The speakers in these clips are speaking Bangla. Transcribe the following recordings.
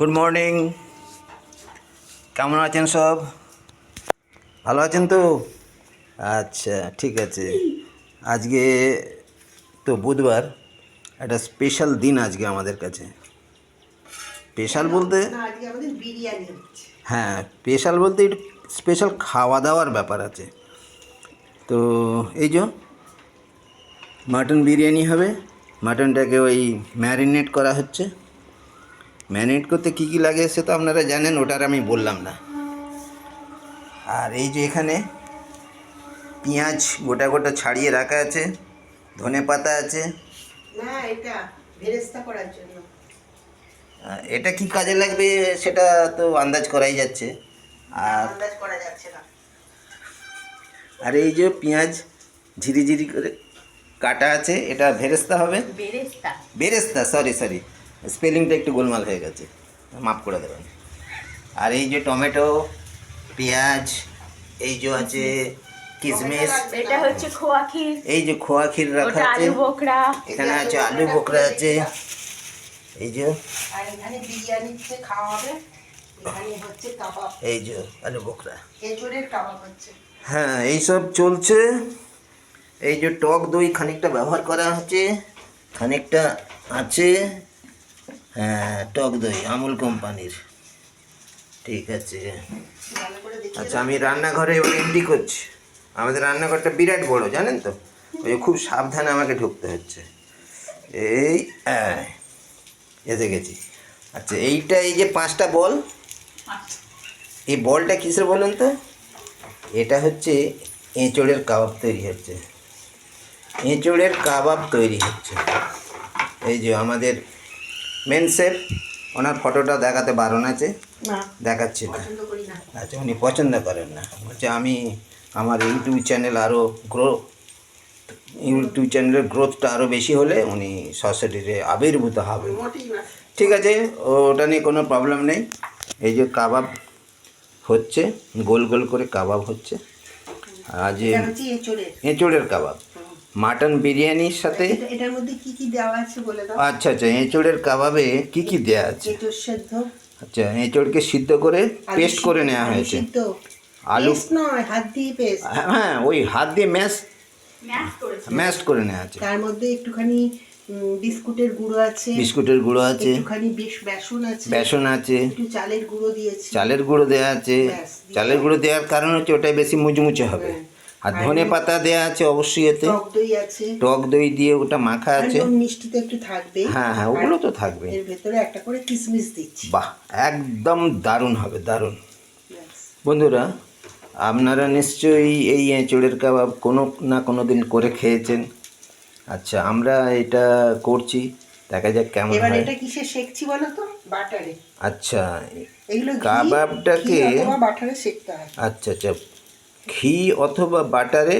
গুড মর্নিং কেমন আছেন সব? ভালো আছেন তো? আচ্ছা ঠিক আছে। আজকে তো বুধবার। একটা স্পেশাল দিন আজকে আমাদের কাছে। স্পেশাল বলতে হ্যাঁ স্পেশাল বলতে একটু স্পেশাল খাওয়া দাওয়ার ব্যাপার আছে। তো এই যে মাটন বিরিয়ানি হবে। মাটনটাকে ওই ম্যারিনেট করা হচ্ছে। ম্যারিনেট করতে কী কী লাগে সে তো আপনারা জানেন ওটার আমি বললাম না। আর এই যে এখানে পেঁয়াজ গোটা গোটা ছাড়িয়ে রাখা আছে ধনে পাতা আছে। না এটা ভেরেস্তা করার জন্য। এটা কি কাজে লাগবে সেটা তো আন্দাজ করাই যাচ্ছে। আর আন্দাজ করা যাচ্ছে না। আর এই যে পেঁয়াজ ঝিরি ঝিরি করে কাটা আছে এটা ভেরেস্তা হবে? বেরেস্তা বেরেস্তা সরি সরি স্পেলিংটা একটু গোলমাল হয়ে গেছে। মাফ করে দেবেন। আর এই যে টমেটো পেঁয়াজ এই যে আছে কিশমিশ এটা হচ্ছে খোয়া ক্ষীর। এই যে খোয়া ক্ষীর রাখা আছে। আলু বোখরা এখানে আছে আলু বোকরা আছে। এই যে আর এখানে বিরিয়ানি যে খাওয়া হবে এখানে হচ্ছে কাবাব। এই যে আলু বোকরা এঁচড়ের কাবাব হচ্ছে। হ্যাঁ এইসব চলছে। এই যে টক দই খানিকটা ব্যবহার করা হচ্ছে খানিকটা আছে। টক দই, আমুল কোম্পানির। ঠিক আছে। আচ্ছা আমি রান্নাঘরে এবার এন্ট্রি করছি। আমাদের রান্নাঘরটা বিরাট বড়, জানেন তো? ওই খুব সাবধানে আমাকে ঢুকতে হচ্ছে। এই এসে গেছি। আচ্ছা এইটা এই যে পাঁচটা বল, এই বলটা কিসের বলুন তো? এটা হচ্ছে এঁচড়ের কাবাব তৈরি হচ্ছে। এঁচড়ের কাবাব তৈরি হচ্ছে। এই যে আমাদের মেন শেফ ওনার ফটোটা দেখাতে বারণ আছে। দেখাচ্ছি না। আচ্ছা উনি পছন্দ করেন না। বলছে আমি আমার ইউটিউব চ্যানেল আরও গ্রো ইউটিউব চ্যানেলের গ্রোথটা আরও বেশি হলে উনি সশরীরে আবির্ভূত হবে ঠিক আছে ওটা নিয়ে কোনো প্রবলেম নেই। এই যে কাবাব হচ্ছে গোল গোল করে কাবাব হচ্ছে। আর যে এঁচড়ের কাবাব। মাটন বিরিয়ানির সাথে? এটার মধ্যে কি কি দেওয়া আছে বলে দাও? আচ্ছা আচ্ছা এঁচোড়ের কাবাবে কি কি দেওয়া আছে? এঁচড় সেদ্ধ। আচ্ছা এঁচোড়কে সিদ্ধ করে পেস্ট করে নেওয়া হয়েছে। সিদ্ধ। আলু পেস্ট নয় হাত দিয়ে পেস্ট। হ্যাঁ ওই হাত দিয়ে ম্যাশ ম্যাশ করে নেওয়া আছে। তার মধ্যে একটুখানি বিস্কুটের গুঁড়ো আছে। বিস্কুটের গুঁড়ো আছে। একটুখানি বেশ বেসন আছে। বেসন আছে। একটু চালের গুঁড়ো দিয়েছি। চালের গুঁড়ো দেওয়া আছে। চালের গুঁড়ো দেওয়ার কারণ হচ্ছে ওটাই বেশি মুচমুচে হবে। হ্যাঁ। আর ধনে পাতা দেওয়া আছে অবশ্যই এতে। টক দই আছে। টক দই দিয়ে ওটা মাখা আছে। নুন মিষ্টি তো একটু থাকবে। হ্যাঁ হ্যাঁ ওগুলো তো থাকবে। এর ভেতরে একটা করে কিশমিশ দিচ্ছি। বাহ একদম দারুণ হবে দারুণ। বন্ধুরা আপনারা নিশ্চয়ই এই এঁচড়ের কাবাব কোনো না কোনো দিন করে খেয়েছেন। আচ্ছা আমরা এটা করছি দেখা যাক কেমন এবার এটা কিসে শেখছি বলো তো? বাটারে। আচ্ছা কাবাবটাকে- বাটারে শেখতে হয়। আচ্ছা আচ্ছা ঘি অথবা বাটারে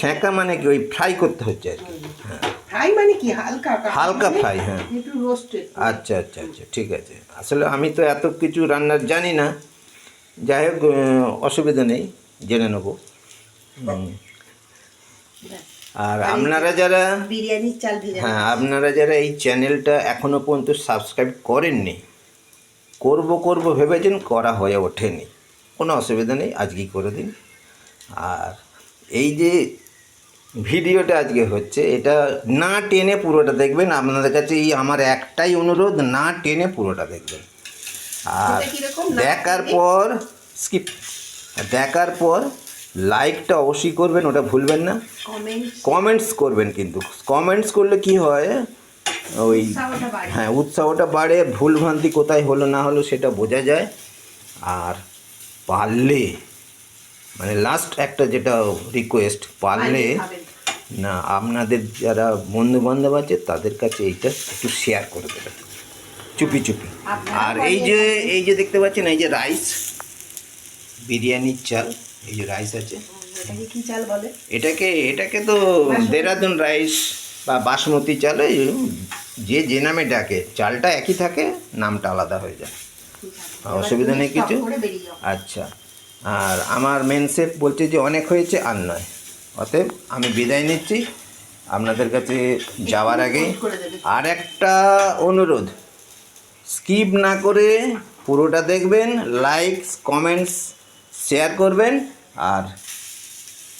সেঁকা মানে কি? ওই ফ্রাই করতে হচ্ছে আর কি। হ্যাঁ। ফ্রাই মানে কি? হালকা হালকা ফ্রাই হ্যাঁ। আচ্ছা আচ্ছা আচ্ছা ঠিক আছে। আসলে আমি তো এত কিছু রান্নার জানি না। যাই হোক অসুবিধা নেই জেনে নেব। আর আপনারা যারা বিরিয়ানির চাল হ্যাঁ আপনারা যারা এই চ্যানেলটা এখনও পর্যন্ত সাবস্ক্রাইব করেননি করব করব ভেবেছেন করা হয়ে ওঠেনি। কোনো অসুবিধা নেই আজকেই করে দিন। আর এই যে ভিডিওটা আজকে হচ্ছে এটা না টেনে পুরোটা দেখবেন। আপনাদের কাছে এই আমার একটাই অনুরোধ না টেনে পুরোটা দেখবেন। আর দেখার পর স্কিপ দেখার পর লাইকটা অবশ্যই করবেন ওটা ভুলবেন না। কমেন্টস করবেন কিন্তু। কমেন্টস করলে কি হয়? ওই হ্যাঁ উৎসাহটা বাড়ে ভুলভ্রান্তি কোথায় হলো না হলো সেটা বোঝা যায়। আর পারলে মানে লাস্ট একটা যেটা রিকোয়েস্ট পারলে না আপনাদের যারা বন্ধু বান্ধব আছে তাদের কাছে এইটা একটু শেয়ার করে দেবেন। চুপি চুপি। আর এই যে এই যে দেখতে পাচ্ছেন এই যে রাইস বিরিয়ানির চাল এই যে রাইস আছে। এটাকে কি চাল বলে? এটাকে এটাকে তো দেরাদুন রাইস বা বাসমতি চাল যে যে নামে ডাকে চালটা একই থাকে নামটা আলাদা হয়ে যায়। অসুবিধা নেই কিছু। আচ্ছা। আর আমার মেন শেফ বলছে যে, অনেক হয়েছে আর নয়। অতএব আমি বিদায় নিচ্ছি। আপনাদের কাছে যাওয়ার আগে আর একটা অনুরোধ। স্কিপ না করে পুরোটা দেখবেন লাইকস কমেন্টস শেয়ার করবেন। আর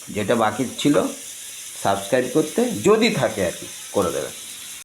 যেটা বাকি ছিল সাবস্ক্রাইব করতে যদি থাকে আর কি, করে দেবেন।